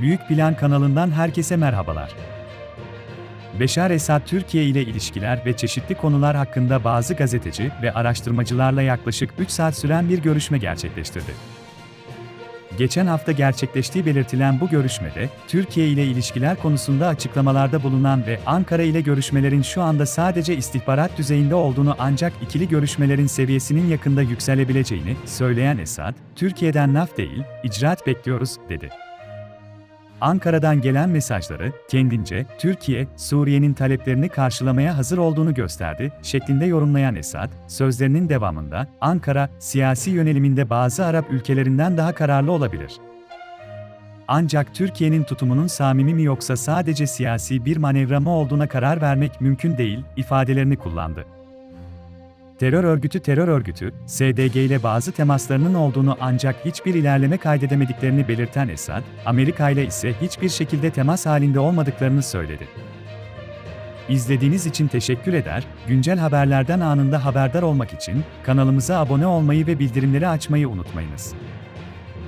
Büyük Plan kanalından herkese merhabalar. Beşar Esad Türkiye ile ilişkiler ve çeşitli konular hakkında bazı gazeteci ve araştırmacılarla yaklaşık 3 saat süren bir görüşme gerçekleştirdi. Geçen hafta gerçekleştiği belirtilen bu görüşmede, Türkiye ile ilişkiler konusunda açıklamalarda bulunan ve Ankara ile görüşmelerin şu anda sadece istihbarat düzeyinde olduğunu ancak ikili görüşmelerin seviyesinin yakında yükselebileceğini söyleyen Esad, Türkiye'den laf değil, icraat bekliyoruz, dedi. Ankara'dan gelen mesajları, kendince, Türkiye, Suriye'nin taleplerini karşılamaya hazır olduğunu gösterdi, şeklinde yorumlayan Esad, sözlerinin devamında, Ankara, siyasi yöneliminde bazı Arap ülkelerinden daha kararlı olabilir. Ancak Türkiye'nin tutumunun samimi mi yoksa sadece siyasi bir manevra mı olduğuna karar vermek mümkün değil, ifadelerini kullandı. Terör örgütü terör örgütü, SDG ile bazı temaslarının olduğunu ancak hiçbir ilerleme kaydedemediklerini belirten Esad, Amerika ile ise hiçbir şekilde temas halinde olmadıklarını söyledi. İzlediğiniz için teşekkür eder, güncel haberlerden anında haberdar olmak için kanalımıza abone olmayı ve bildirimleri açmayı unutmayınız.